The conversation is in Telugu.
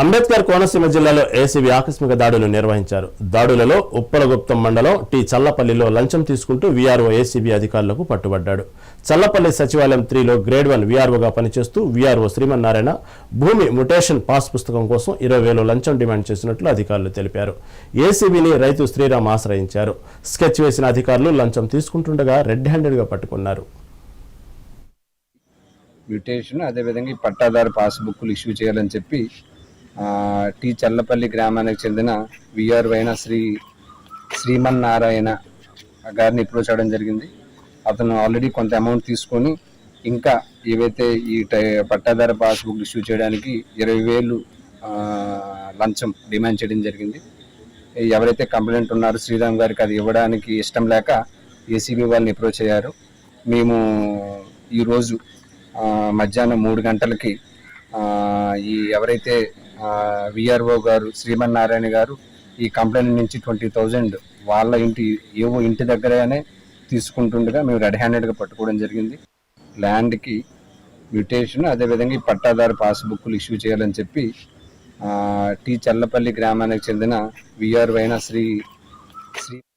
అంబేద్కర్ కోనసీమ జిల్లాలో ఏసీబీ ఆకస్మిక దాడులు నిర్వహించారు. దాడులలో ఉప్పలగుప్తం మండలం టి చల్లపల్లిలో లంచం తీసుకుంటూ వీఆర్ఓ ఏసీబీ అధికారులకు పట్టుబడ్డాడు. చల్లపల్లి సచివాలయం త్రీలో గ్రేడ్ వన్ వీఆర్ఓగా పనిచేస్తూ వీఆర్ఓ శ్రీమన్నారాయణ భూమి ముటేషన్ పాస్ పుస్తకం కోసం ఇరవై వేలు లంచం డిమాండ్ చేసినట్లు అధికారులు తెలిపారు. ఏసీబీని రైతు శ్రీరామ్ ఆశ్రయించారు. స్కెచ్ వేసిన అధికారులు లంచం తీసుకుంటుండగా రెడ్ హ్యాండెడ్గా పట్టుకున్నారు. మ్యూటేషన్ అదేవిధంగా ఈ పట్టాదారు పాస్బుక్లు ఇష్యూ చేయాలని చెప్పి టి చల్లపల్లి గ్రామానికి చెందిన విఆర్ అయిన శ్రీ శ్రీమన్నారాయణ గారిని అప్రోచ్ చేయడం జరిగింది. అతను ఆల్రెడీ కొంత అమౌంట్ తీసుకొని ఇంకా ఏవైతే ఈ టై పాస్బుక్ ఇష్యూ చేయడానికి ఇరవై వేలు లంచం డిమాండ్ చేయడం జరిగింది. ఎవరైతే కంప్లైంట్ ఉన్నారో శ్రీరామ్ గారికి అది ఇవ్వడానికి ఇష్టం లేక ఏసీబీ వాళ్ళని అప్రోచ్ అయ్యారు. మేము ఈరోజు మధ్యాహ్నం మూడు గంటలకి ఈ ఎవరైతే విఆర్ఓ గారు శ్రీమన్నారాయణ గారు ఈ కంప్లైంట్ నుంచి ట్వంటీ థౌజండ్ వాళ్ళ ఇంటి ఏవో ఇంటి దగ్గరనే తీసుకుంటుండగా మేము రెడ్ హ్యాండెడ్గా పట్టుకోవడం జరిగింది. ల్యాండ్కి మ్యూటేషన్ అదేవిధంగా ఈ పట్టాదారు పాస్బుక్లు ఇష్యూ చేయాలని చెప్పి టీ చల్లపల్లి గ్రామానికి చెందిన విఆర్ వైన శ్రీ శ్రీ